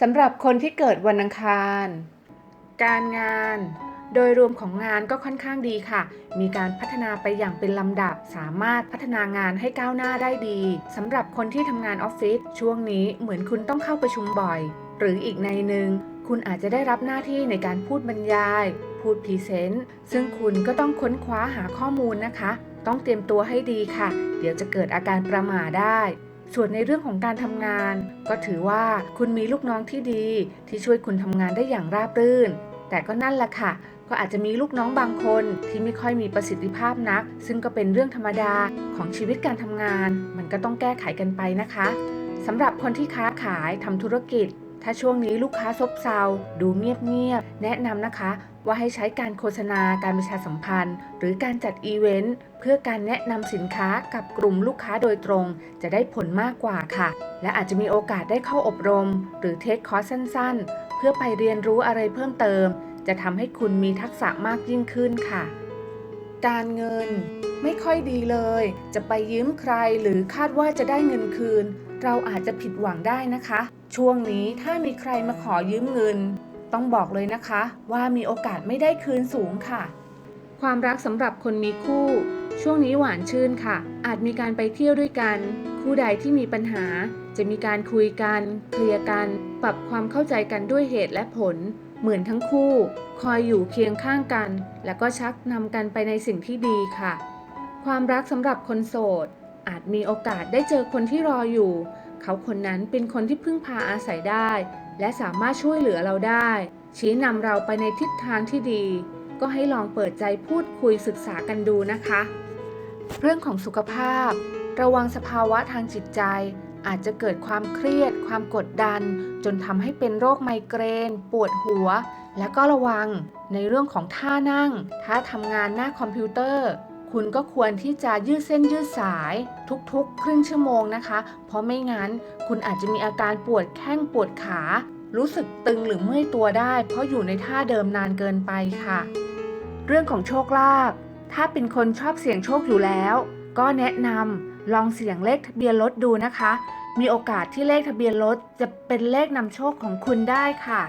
สำหรับคนที่เกิดวันอังคาร การงาน โดยรวมของงานก็ค่อนข้างดีค่ะ มีการพัฒนาไปอย่างเป็นลำดับ สามารถพัฒนางานให้ก้าวหน้าได้ดีสำหรับคนที่ทำงานออฟฟิศช่วงนี้เหมือนคุณต้องเข้าประชุมบ่อย หรืออีกในหนึ่งคุณอาจจะได้รับหน้าที่ในการพูดบรรยาย พูดพรีเซนต์ ซึ่งคุณก็ต้องค้นคว้าหาข้อมูลนะคะ ต้องเตรียมตัวให้ดีค่ะ เดี๋ยวจะเกิดอาการประหม่าได้ ส่วนในเรื่องของการทำงาน ก็ถือว่าคุณมีลูกน้องที่ดี ที่ช่วยคุณทำงานได้อย่างราบรื่น แต่ก็นั่นแหละค่ะ ก็อาจจะมีลูกน้องบางคนที่ไม่ค่อยมีประสิทธิภาพนัก ซึ่งก็เป็นเรื่องธรรมดาของชีวิตการทำงาน มันก็ต้องแก้ไขกันไปนะคะสำหรับคนที่ค้าขายทำธุรกิจ ถ้าช่วงนี้ลูกค้าซบเซา ดูเงียบๆ แนะนำนะคะ ว่าให้ใช้การโฆษณาการประชาสัมพันธ์ หรือการจัดอีเวนต์เพื่อการแนะนำสินค้ากับกลุ่มลูกค้าโดยตรง จะได้ผลมากกว่าค่ะ และอาจจะมีโอกาสได้เข้าอบรม หรือเทคคอร์สสั้นๆ เพื่อไปเรียนรู้อะไรเพิ่มเติม จะทำให้คุณมีทักษะมากยิ่งขึ้นค่ะ การเงิน ไม่ค่อยดีเลย จะไปยืมใครหรือคาดว่าจะได้เงินคืน เราอาจจะผิดหวังได้นะคะ ช่วงนี้ถ้ามีใครมาขอยืมเงิน ต้องบอกเลยนะคะว่ามีโอกาสไม่ได้คืนสูงค่ะ ความรักสำหรับคนมีคู่ ช่วงนี้หวานชื่นค่ะ อาจมีการไปเที่ยวด้วยกัน คู่ใดที่มีปัญหา จะมีการคุยกัน เคลียร์กัน ปรับความเข้าใจกันด้วยเหตุและผล เหมือนทั้งคู่ คอยอยู่เคียงข้างกัน แล้วก็ชักนำกันไปในสิ่งที่ดีค่ะ ความรักสำหรับคนโสด อาจมีโอกาสได้เจอคนที่รออยู่ เขาคนนั้นเป็นคนที่พึ่งพาอาศัยได้ และสามารถช่วยเหลือเราได้ ชี้นำเราไปในทิศทางที่ดี ก็ให้ลองเปิดใจพูดคุยศึกษากันดูนะคะ เรื่องของสุขภาพ ระวังสภาวะทางจิตใจ อาจจะเกิดความเครียด ความกดดัน จนทำให้เป็นโรคไมเกรน ปวดหัว และก็ระวังในเรื่องของท่านั่งถ้าทำงานหน้าคอมพิวเตอร์ คุณก็ควรที่จะยืดเส้นยืดสายทุกๆ ครึ่งชั่วโมงนะคะ เพราะไม่งั้นคุณอาจจะมีอาการปวดแข้งปวดขา รู้สึกตึงหรือเมื่อยตัวได้ เพราะอยู่ในท่าเดิมนานเกินไปค่ะ เรื่องของโชคลาภถ้าเป็นคนชอบเสี่ยงโชคอยู่แล้ว ก็แนะนำลองเสี่ยงเลขทะเบียนรถดูนะคะ มีโอกาสที่เลขทะเบียนรถจะเป็นเลขนำโชคของคุณได้ค่ะ